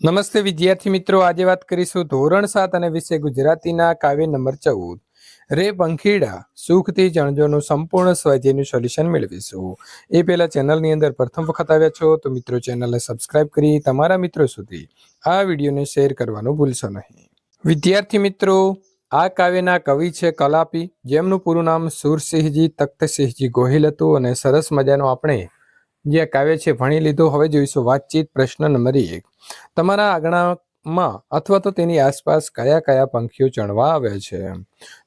નમસ્તે વિદ્યાર્થી મિત્રો, આજે વાત કરીશું ધોરણ સાત અને વિષય ગુજરાતીના કાવ્ય નંબર ચૌદ. રે પંખીડા, સુખથી જણજોનું સંપૂર્ણ સ્વાધ્યાયનું સોલ્યુશન મેળવીશું. એ પહેલા ચેનલની અંદર પ્રથમ વખત આવ્યા છો તો મિત્રો ચેનલને સબસ્ક્રાઇબ કરી તમારા મિત્રો સુધી આ વિડીયોને શેર કરવાનું ભૂલશો નહીં. વિદ્યાર્થી મિત્રો, આ કાવ્યના કવિ છે કલાપી. જેમનું પૂરું નામ સુરસિંહજી તખ્તસિંહજી ગોહિલ હતું અને સરસ મજાનો આપણે જે કાવ્ય છે, ભણી લીધું, હવે જોઈશું. વાતચીત પ્રશ્ન નંબર એક. તમારા આંગણામાં અથવા તો તેની આસપાસ કયા કયા પંખીઓ ચણવા આવે છે?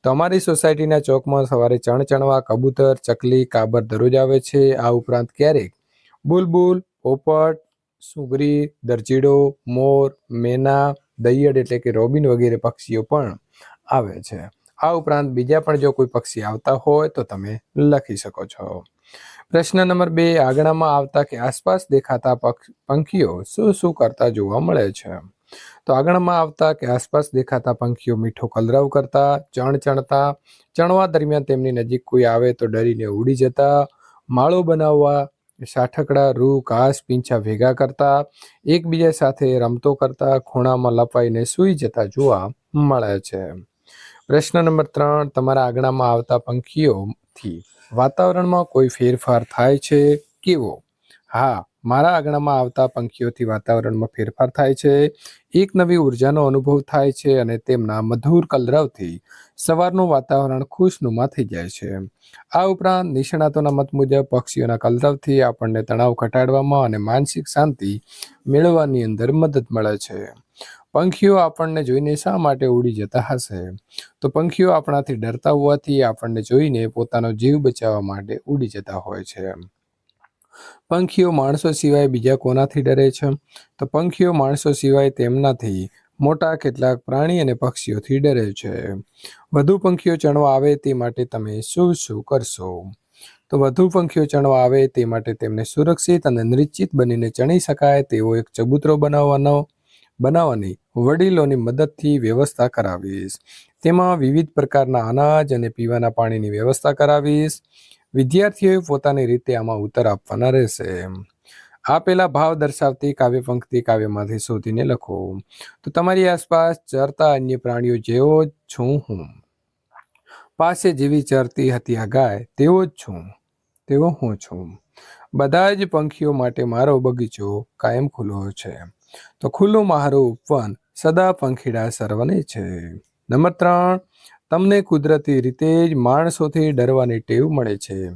તો અમારી સોસાયટીના ચોકમાં સવારે ચણ ચણવા, કબૂતર, ચકલી, કાબર દરરોજ આવે છે. આ ઉપરાંત ક્યારેક બુલબુલ, પોપટ, સુગરી, દરજીડો, મોર, મેના, દૈયડ એટલે કે રોબિન વગેરે પક્ષીઓ પણ આવે છે. આ ઉપરાંત બીજા પણ જો કોઈ પક્ષી આવતા હોય તો તમે લખી શકો છો. પ્રશ્ન નંબર બે, આંગણામાં આવતા કે આસપાસ દેખાતા પંખીઓ શું શું કરતા જોવા મળે છે? તો આંગણામાં આવતા કે આસપાસ દેખાતા પંખીઓ મીઠો કલરવ કરતા, ચણ ચણતા, ચણવા દરમિયાન તેમની નજીક કોઈ આવે તો ડરીને ઉડી જતા, માળો બનાવવા, સાઠકડા, રૂ, ઘાસ, પીંછા ભેગા કરતા, એકબીજા સાથે રમતો કરતા, ખૂણામાં લપાઈને સૂઈ જતા જોવા મળે છે. પ્રશ્ન નંબર ત્રણ, તમારા આંગણામાં આવતા પંખીઓથી વાતાવરણમાં કોઈ ફેરફાર થાય છે કેવો? હા, મારા આંગણામાં આવતા પંખીઓથી વાતાવરણમાં ફેરફાર થાય છે. એક નવી ઉર્જાનો અનુભવ થાય છે અને તેમના મધુર કલરવથી સવારનું વાતાવરણ ખુશનુમા થઈ જાય છે. આ ઉપરાંત નિષ્ણાતોના મત મુજબ પક્ષીઓના કલરવથી આપણને તણાવ ઘટાડવામાં અને માનસિક શાંતિ મેળવવાની અંદર મદદ મળે છે. પંખીઓ આપણને જોઈને શા માટે ઉડી જતા હશે? તો પંખીઓ આપણાથી ડરતા હોવાથી આપણને જોઈને પોતાનો જીવ બચાવવા માટે ઉડી જતા હોય છે. પંખીઓ માણસો સિવાય બીજા કોનાથી ડરે છે? તો પંખીઓ માણસો સિવાય તેમનાથી મોટા કેટલાક પ્રાણી અને પક્ષીઓથી ડરે છે. વધુ પંખીઓ ચણવા આવે તે માટે તમે શું શું કરશો? તો વધુ પંખીઓ ચણવા આવે તે માટે તેમને સુરક્ષિત અને નિશ્ચિત બનીને ચણી શકાય તેવો એક ચબૂતરો બનાવવાનો બનાવવાની વડીલોની મદદથી વ્યવસ્થા કરાવીશ. તેમાં વિવિધ પ્રકારના અનાજ અને પીવાના પાણીની વ્યવસ્થા કરાવીશ. વિદ્યાર્થીઓએ પોતાની રીતે આમાં ઉત્તર આપવાના રહેશે. આપેલા ભાવ દર્શાવતી કાવ્ય પંક્તિ કાવ્યમાંથી શોધીને લખો. તો તમારી આસપાસ ચરતા અન્ય પ્રાણીઓ જેવો જ છું હું. પાસે જેવી ચરતી હતી આ ગાય, તેવો જ છું. તેવો હું છું. બધા જ પંખીઓ માટે મારો બગીચો કાયમ ખુલ્લો છે. તો ખુલ્લું મારું ઉપવન સદા પંખીડા સર્વને છે. નંબર ત્રણ, તમને કુદરતી રીતે જ માણસોથી ડરવાની ટેવ મળે છે.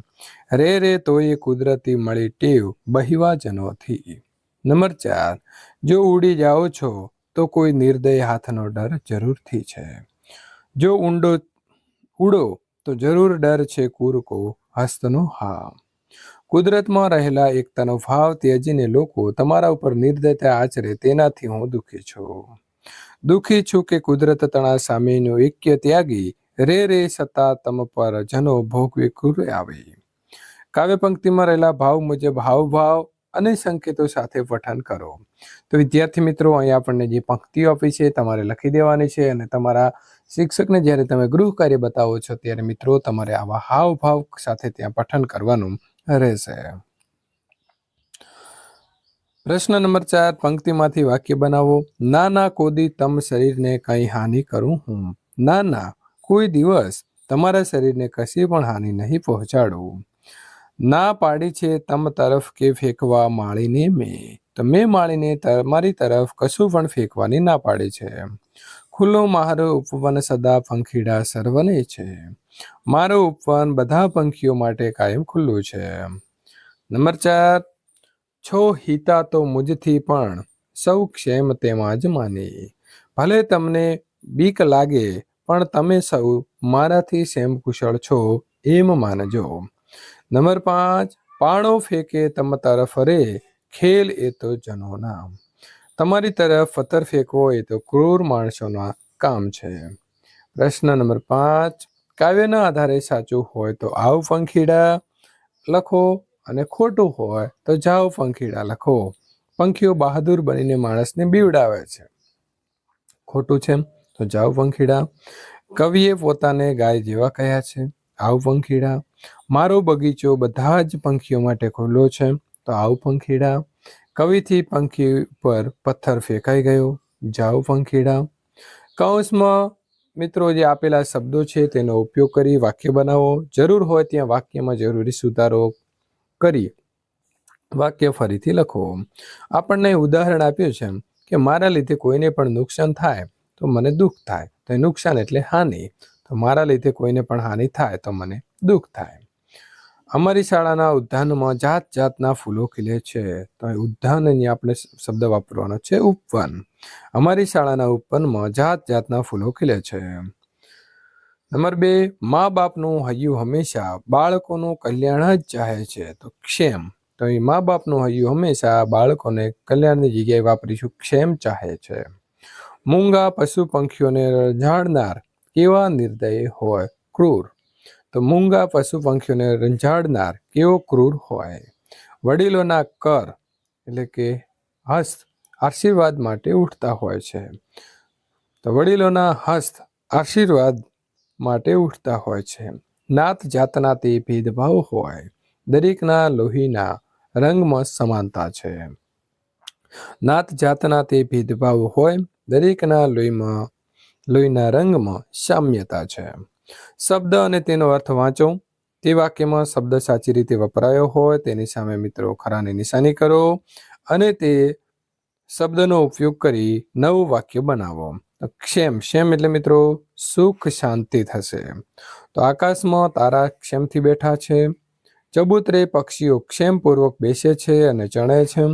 રે રે તો એ કુદરતી મળી ટેવ બહિવાજનોથી. નંબર ચાર, જો ઉડી જાઓ છો તો કોઈ નિર્દય હાથનો ડર જરૂરથી છે. જો ઊંડો ઉડો તો જરૂર ડર છે કુરકો હસ્તનો હા કુદરતમાં રહેલા એકતાનો ભાવ ત્યજીને લોકો તમારા ઉપર નિર્દયતા આચરે તેનાથી હું દુઃખી છું. દુઃખી છું કે કુદરત તણા સામેનો એક્ય ત્યાગી રે રે સતા તમ પર જનો ભોગવે કુરે આવે. કાવ્ય પંક્તિમાં રહેલા ભાવ મુજબ હાવભાવ અને સંકેતો સાથે પઠન કરો. તો વિદ્યાર્થી મિત્રો, અહીં આપણને જે પંક્તિઓ આપી છે તમારે લખી દેવાની છે અને તમારા શિક્ષકને જ્યારે તમે ગૃહ કાર્ય બતાવો છો ત્યારે મિત્રો, તમારે આવા હાવભાવ સાથે ત્યાં પઠન કરવાનું રહેશે પ્રશ્ન નંબર ચાર, પંક્તિમાંથી વાક્ય બનાવો. ના ના કોદી તમ શરીરને કંઈ હાનિ કરું હું? ના ના કોઈ દિવસ તમારા શરીરને કશી પણ હાનિ નહીં પહોંચાડું. ના પાડી છે તમ તરફ કે ફેંકવા માળીને મેં. તો મેં માળીને તમારી તરફ કશું પણ ફેંકવાની ના પાડી છે. ખુલ્લો મારો ઉપવન સદા પંખીડા સર્વને છે. મારો ઉપવન બધા પંખીઓ માટે કાયમ ખુલ્લું છે. નંબર ચાર, છો હિતા તો મુજથી પણ, સૌ ક્ષેમ તેમાં જ માની. ભલે તમને બીક લાગે, પણ તમે સૌ મારાથી સેમ કુશળ છો, એમ માનજો. નંબર પાંચ, પાણો ફેંકે તમ તરફ રે, ખેલ એ તો જનોના તમારી તરફ પથ્થર ફેંકવો એ તો ક્રૂર માણસોના કામ છે. પ્રશ્ન નંબર પાંચ, કાવ્યના આધારે સાચું હોય તો આવ પંખીડા લખો અને ખોટું હોય તો જાઓ પંખીડા લખો. પંખીઓ બહાદુર બનીને માણસને બીવડાવે છે. ખોટું છે તો જાઓ પંખીડા. કવિએ પોતાને ગાય જેવા કહ્યા છે. આવ પંખીડા. મારો બગીચો બધા જ પંખીઓ માટે ખુલ્લો છે. તો આવ પંખીડા. કવિથી પંખી પર પથ્થર ફેંકાઈ ગયો. જાઓ પંખીડા કૌંસમાં મિત્રો જે આપેલા શબ્દો છે તેનો ઉપયોગ કરી વાક્ય બનાવો. જરૂર હોય ત્યાં વાક્યમાં જરૂરી સુધારો કરી વાક્ય ફરીથી લખો. આપણને ઉદાહરણ આપ્યું છે કે મારા લીધે કોઈને પણ નુકસાન થાય તો મને દુઃખ થાય. તો નુકસાન એટલે હાનિ. તો મારા લીધે કોઈને પણ હાનિ થાય તો મને દુઃખ થાય. અમારી શાળાના ઉદ્યાનમાં જાત જાતના ફૂલો ખીલે છે. તો ઉદ્યાન અહીંયા આપણે શબ્દ વાપરવાનો છે ઉપવન. અમારી શાળાના ઉપવનમાં જાત જાતના ફૂલો ખીલે છે. નંબર બે, મા બાપનું હૈયું હંમેશા બાળકોનું કલ્યાણ જ ચાહે છે. તો ક્ષેમ. તો એ મા બાપનું હૈયું હંમેશા બાળકોને કલ્યાણની જગ્યાએ વાપરીશું ક્ષેમ ચાહે છે. મૂંગા પશુ પંખીઓને રંજાડનાર કેવા નિર્દય હોય? ક્રૂર. તો મૂંગા પશુ પંખીઓને રંજાડનાર કેવો ક્રૂર હોય? વડીલોના કર એટલે કે હસ્ત આશીર્વાદ માટે ઉઠતા હોય છે. તો વડીલોના હસ્ત આશીર્વાદ માટે ઉઠતા હોય છે. નાત જાતનાથી ભેદભાવ હોય. દરેકના લોહીના રંગમાં સમાનતા છે. નાત જાતનાથી ભેદભાવ હોય. દરેકના લોહીમાં, લોહીના રંગમાં સામ્યતા છે. શબ્દ અને તેનો અર્થ વાંચો. તે વાક્યમાં શબ્દ સાચી રીતે વપરાયો હોય તેની સામે મિત્રો ખરાની નિશાની કરો અને તે શબ્દનો ઉપયોગ કરી નવું વાક્ય બનાવો. ક્ષેમ ક્ષેમ એટલે મિત્રો સુખ શાંતિ થશે. તો આકાશમાં તારા ક્ષેમથી બેઠા છે. ચબૂતરે પક્ષીઓ ક્ષેમપૂર્વક બેસે છે અને ચણે છે.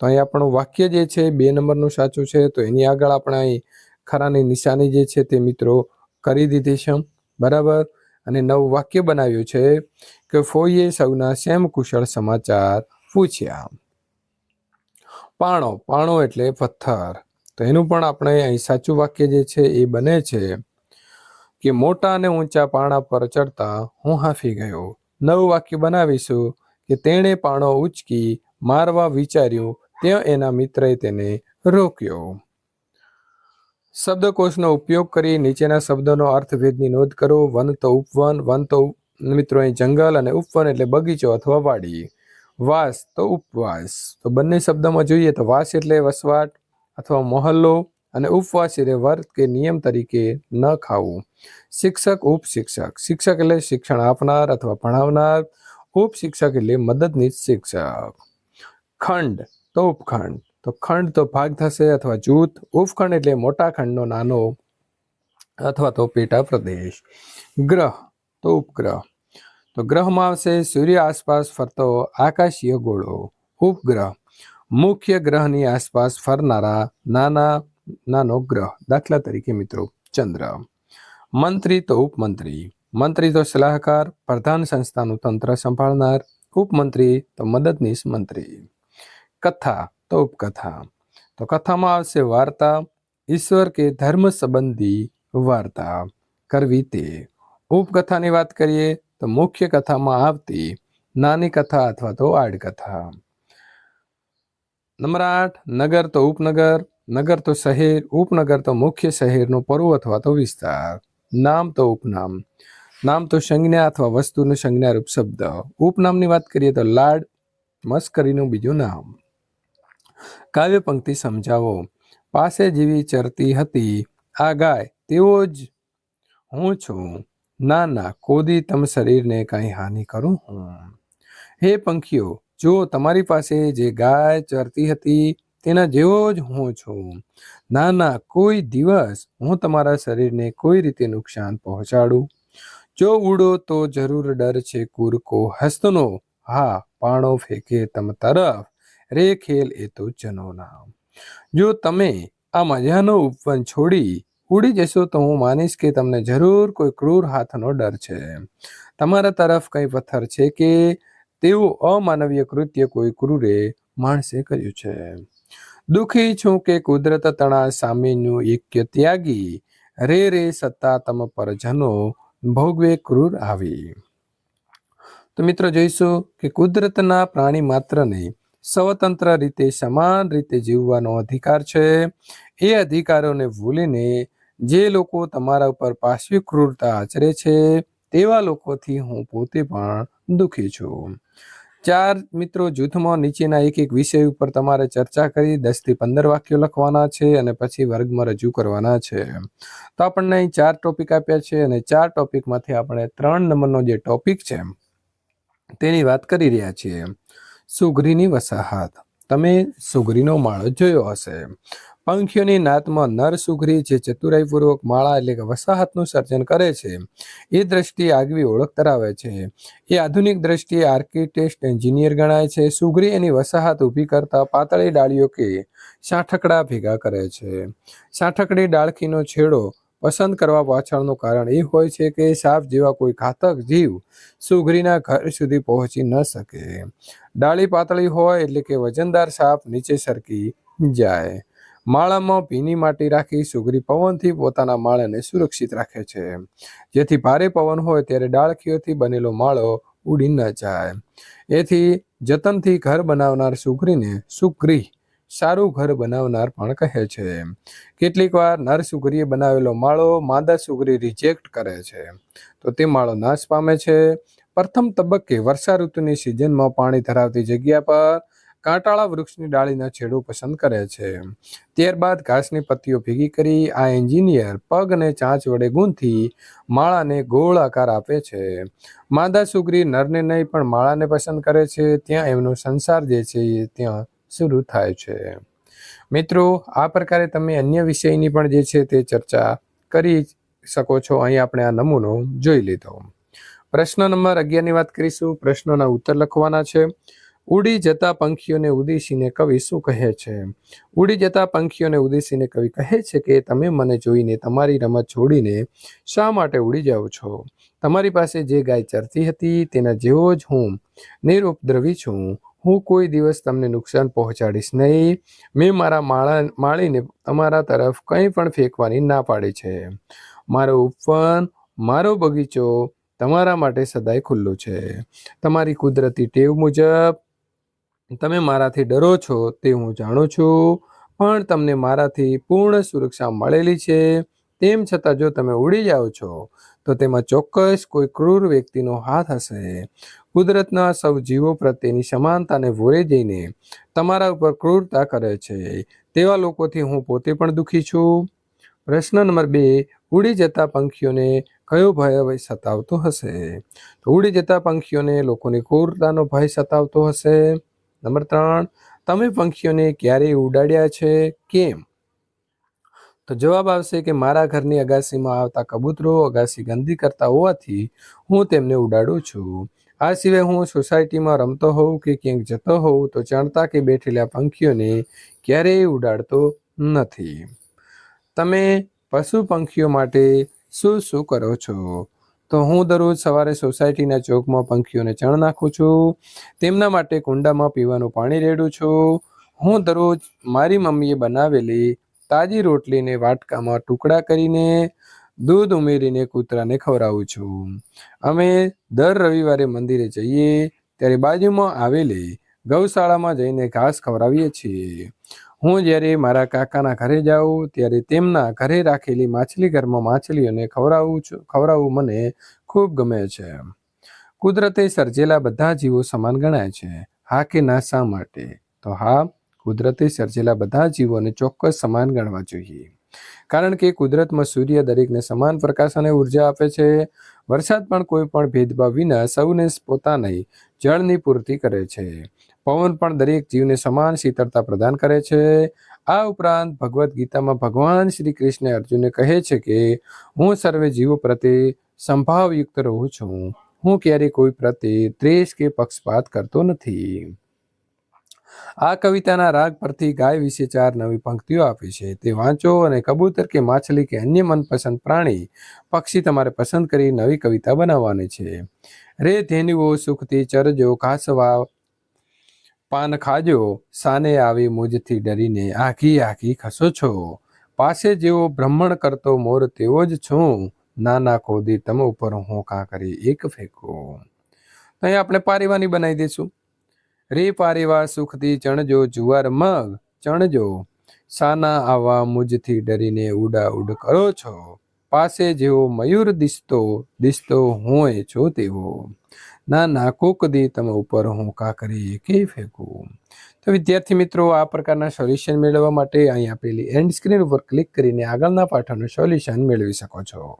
તો અહીં આપણું વાક્ય જે છે બે નંબરનું સાચું છે. તો એની આગળ આપણે અહીં ખરાની નિશાની જે છે તે મિત્રો કરી દીધી છે. બરાબર? અને નવું વાક્ય બનાવ્યું છે કે ફોઈએ સૌના સેમ કુશળ સમાચાર પૂછ્યા. પાણો પાણો એટલે પથ્થર. તો એનું પણ આપણે અહીં સાચું વાક્ય જે છે એ બને છે કે મોટા અને ઊંચા પાણા પર ચડતા હું હાંફી ગયો. નવું વાક્ય બનાવીશું કે તેણે પાણો ઉચકી મારવા વિચાર્યું, ત્યાં એના મિત્રએ તેને રોક્યો. શબ્દકોશનો ઉપયોગ કરી નીચેના શબ્દોનો અર્થભેદની નોંધ કરો. વન તો ઉપવન, વન તો મિત્રો, અહીં જંગલ અને ઉપવન એટલે બગીચો અથવા વાડી. વાસ તો ઉપવાસ. તો બંને શબ્દમાં જોઈએ તો વાસ એટલે વસવાટ અથવા મોહલ્લો અને ઉપવાસ એટલે વર્ત કે નિયમ તરીકે ન ખાવું. શિક્ષક, ઉપશિક્ષક. શિક્ષક એટલે શિક્ષણ આપનાર અથવા ભણાવનાર. ઉપશિક્ષક એટલે મદદનીશ શિક્ષક. ખંડ તો ઉપખંડ. તો ખંડ તો ભાગ થશે અથવા જૂથ, ઉપખંડ એટલે મોટા ખંડનો નાનો અથવા તો પેટા પ્રદેશ. ગ્રહ, તો ઉપગ્રહ. તો ગ્રહમાં આવશે સૂર્ય આસપાસ ફરતો આકાશીય ગોળો. ઉપગ્રહ. મુખ્ય ગ્રહની આસપાસ ફરનારા નાના, નાનો ગ્રહ. દાખલા તરીકે મિત્રો, ચંદ્ર. મંત્રી તો ઉપમંત્રી. મંત્રી તો સલાહકાર, પ્રધાન સંસ્થાનું તંત્ર સંભાળનાર. ઉપમંત્રી તો મદદનીશ મંત્રી. કથા. તો ઉપકથા. તો કથામાં આવશે વાર્તા, ઈશ્વર કે ધર્મ સંબંધી વાર્તા. કરવી તે. ઉપકથાની વાત કરીએ તો મુખ્ય કથામાં આવતી નાની કથા અથવા તો આડકથા નંબર આઠ, નગર તો ઉપનગર, નગર તો શહેર, ઉપનગર તો મુખ્ય શહેરનું પર્વ અથવા તો વિસ્તાર. નામ તો ઉપનામ. નામ તો સંજ્ઞા અથવા વસ્તુનું સંજ્ઞારૂપ શબ્દ. ઉપનામની વાત કરીએ તો લાડ, મસ્કરીનું બીજું નામ. કાવ્ય પંક્તિ સમજાવો. પાસે જેવી ચરતી હતી આ ગાય તેવો જ હું છું. ના ના, કોદી તમ શરીરને કાંઈ હાનિ કરું હું? હે પંખીઓ જો તમારી પાસે જે ગાય ચરતી હતી, તેના જેવો જ હું છું. ના ના, કોઈ દિવસ હું તમારા શરીરને કોઈ રીતે નુકસાન પહોંચાડું? જો ઉડો, તો જરૂર ડર છે કુરકો હસ્તનો. હા, પાણો ફેંકે તમ તરફ. રે ખેલ એ તો જનો નામ. જો તમે આ મજાનો ઉપવન છોડી ઉડી જશો તો હું માનીશ કે તમને જરૂર કોઈ ક્રૂર હાથનો ડર છે. તમારા તરફ કંઈ પથ્થર છે કે તેવું અમાનવીય કૃત્ય કોઈ ક્રૂરે માણસે કર્યું છે? દુઃખી છું કે કુદરત તણા સામેનું એક્ય ત્યાગી રે રે સત્તા તમ પર જનો ભોગવે ક્રૂર આવી. તો મિત્રો જોઈશું કે કુદરતના પ્રાણી માત્રને સ્વતંત્ર રીતે, સમાન રીતે જીવવાનો અધિકાર છે. એ અધિકારોને ભૂલીને જે લોકો તમારા ઉપર પાશવી ક્રૂરતા આચરે છે, તેવા લોકોથી હું પોતે પણ દુઃખી છું. ચાર મિત્રો જૂથમાં નીચેના એક એક વિષય ઉપર તમારે ચર્ચા કરી, દસથી પંદર વાક્યો લખવાના છે અને પછી વર્ગમાં રજૂ કરવાના છે. તો આપણને અહીં ચાર ટોપિક આપ્યા છે અને ચાર ટોપિકમાંથી આપણે ત્રણ નંબરનો જે ટોપિક છે, તેની વાત કરી રહ્યા છીએ. સુગરીની વસાહત. તમે સુગરીનો માળો જોયો હશે. પંખીઓની નાતમાં નર સુગરી જે ચતુરાઈપૂર્વક માળા એટલે કે વસાહતનું સર્જન કરે છે, એ દ્રષ્ટિએ આગવી ઓળખ ધરાવે છે. એ આધુનિક દ્રષ્ટિએ આર્કિટેક્ટ એન્જિનિયર ગણાય છે. સુગરી એની વસાહત ઊભી કરતા પાતળી ડાળીઓ કે સાંઠકડા ભેગા કરે છે. સાંઠકડી ડાળખીનો છેડો પસંદ કરવા પાછળનું કારણ એ હોય છે કે સાપ જેવા કોઈ ઘાતક જીવ સુઘરીના ઘર સુધી પહોંચી ન શકે. ડાળી પાતળી હોય એટલે કે વજનદાર સાપ નીચે સરકી જાય. માળામાં ભીની માટી રાખી સુઘરી પવનથી પોતાના માળાને સુરક્ષિત રાખે છે. જેથી ભારે પવન હોય ત્યારે ડાળખીઓથી બનેલો માળો ઉડી ન જાય. એથી જતનથી ઘર બનાવનાર સુગરીને સુગરી સારું ઘર બનાવનાર પણ કહે છે. કેટલીક વાર નર સુગરીએ બનાવેલો માળો માદા સુગરી રિજેક્ટ કરે છે. તો તે માળો નાશ પામે છે. પ્રથમ તબક્કે વર્ષા ઋતુની સિઝનમાં પાણી ધરાવતી જગ્યા પર કાંટાળા વૃક્ષની ડાળીના છેડો પસંદ કરે છે. ત્યારબાદ ઘાસની પત્તીઓ ભેગી કરી આ એન્જિનિયર પગ અને ચાંચ વડે ગૂંથી માળાને ગોળ આકાર આપે છે. માદા સુગરી નરને નહીં પણ માળાને પસંદ કરે છે. ત્યાં એમનો સંસાર જે છે ત્યાં શરૂ થાય છે? મિત્રો, આ પ્રકારે તમે અન્ય વિષયની પણ જે છે તે ચર્ચા કરી શકો છો. અહીં આપણે આ નમૂનો જોઈ લીધો. પ્રશ્ન નંબર અગિયારની વાત કરીશું. પ્રશ્નોના ઉત્તર લખવાના છે. ઉડી જતા પંખીઓને ઉદેશીને કવિ શું કહે છે? ઉડી જતા પંખીઓને ઉદેશીને કવિ કહે છે કે, તમે મને જોઈને તમારી રમત છોડીને શા માટે ઉડી જાઓ છો? તમારી પાસે જે ગાય ચરતી હતી તેના જેવો જ હું નિરુપદ્રવી છું. હું કોઈ દિવસ તમને નુકસાન પહોંચાડીશ નહીં. મેં મારા માળા, માળીને તમારા તરફ કંઈ પણ ફેંકવાની ના પાડી છે. મારો ઉપવન, મારો બગીચો તમારા માટે સદાય ખુલ્લો છે. તમારી કુદરતી ટેવ મુજબ તમે મારાથી ડરો છો તે હું જાણું છું, પણ તમને મારાથી પૂર્ણ સુરક્ષા મળેલી છે. તેમ છતાં જો તમે ઉડી જાઓ છો, તો તેમાં ચોક્કસ કોઈ ક્રૂર વ્યક્તિનો હાથ હશે. કુદરતના સૌ જીવો પ્રત્યેની સમાનતાને ભૂલે જઈને તમારા ઉપર ક્રૂરતા કરે છે. તેવા લોકોથી હું પોતે પણ દુઃખી છું. પ્રશ્ન નંબર બે, ઉડી જતા પંખીઓને કયો ભય સતાવતો હશે? તો ઉડી જતા પંખીઓને લોકોની ક્રૂરતાનો ભય સતાવતો હશે. નંબર ત્રણ, તમે પંખીઓને ક્યારેય ઉડાડ્યા છે? કેમ? તો જવાબ આવશે કે મારા ઘરની અગાસીમાં આવતા કબૂતરો અગાસી ગંદી કરતા હોવાથી હું તેમને ઉડાડું છું. આ સિવાય હું સોસાયટીમાં રમતો હોઉં કે ક્યાંક જતો હોઉં તો ચણતા કે બેઠેલા પંખીઓને ક્યારેય ઉડાડતો નથી. તમે પશુ પંખીઓ માટે શું શું કરો છો? તો હું દરરોજ સવારે સોસાયટીના ચોકમાં પંખીઓને ચણ નાખું છું, તેમના માટે કુંડામાં પીવાનું પાણી રેડું છું. હું દરરોજ મારી મમ્મીએ બનાવેલી તાજી રોટલીને વાટકામાં ટુકડા કરીને દૂધ ઉમેરીને કૂતરાને ખવડાવું છું. અમે દર રવિવારે મંદિરે જઈએ, ત્યારે બાજુમાં આવેલી ગૌશાળામાં જઈને ઘાસ ખવડાવીએ છીએ. હું જ્યારે મારા કાકાના ઘરે જાઉં, ત્યારે તેમના ઘરે રાખેલી માછલી ઘરમાં માછલીઓને ખવડાવું છું, ખવડાવવું મને ખૂબ ગમે છે. કુદરતે સર્જેલા બધા જીવો સમાન ગણાય છે. હા કે ના શા માટે? તો હા, કુદરતે સર્જેલા બધા જીવોને ચોક્કસ સમાન ગણવા જોઈએ. કારણ કે કુદરતમાં સૂર્ય દરેકને સમાન પ્રકાશ અને ઊર્જા આપે છે. વરસાદ પણ કોઈ પણ ભેદભાવ વિના સૌને પોતાની જળની પૂર્તિ કરે છે. પવન પણ દરેક જીવને સમાન શીતળતા પ્રદાન કરે છે. આ ઉપરાંત ભગવદ્ ગીતામાં ભગવાન શ્રી કૃષ્ણ અર્જુનને કહે છે કે, હું સર્વે જીવો પ્રત્યે સંભાવયુક્ત રહું છું. હું ક્યારેય કોઈ પ્રત્યે દ્વેષ કે પક્ષપાત કરતો નથી. આ કવિતાના રાગ પરથી ગાય વિશે ચાર નવી પંક્તિઓ આપી છે. તે વાંચો અને કબૂતર કે માછલી કે અન્ય મનપસંદ પ્રાણી, પક્ષી તમારે પસંદ કરી નવી કવિતા બનાવવાની છે. રે ધેનુઓ સુખથી ચરજો, ઘાસવા પાન ખાજો, સાને આવી મુજથી ડરીને આખી આખી ખસો છો. પાસે જેવો ભ્રમણ કરતો મોર તેવો જ છું. નાના ખોદી તમ ઉપર હું કાં કરી એક ફેંકો. અહીંયા આપણે પારેવાની બનાવી દઈશું. રે પારેવા સુખથી ચણજો, જુવાર મગ ચણજો. સાના આવા મુજથી ડરીને ઉડા ઉડ કરો છો. પાસે જેવો મયુર દિસતો દિસતો હોય છો તેવો. ના ના, કોક દી તમે ઉપર હું કા કરી કે ફેંકું. તો વિદ્યાર્થી મિત્રો, આ પ્રકારના સોલ્યુશન મેળવવા માટે અહીં આપેલી એન્ડ સ્ક્રીન ઉપર ક્લિક કરીને આગળના પાઠોનું સોલ્યુશન મેળવી શકો છો.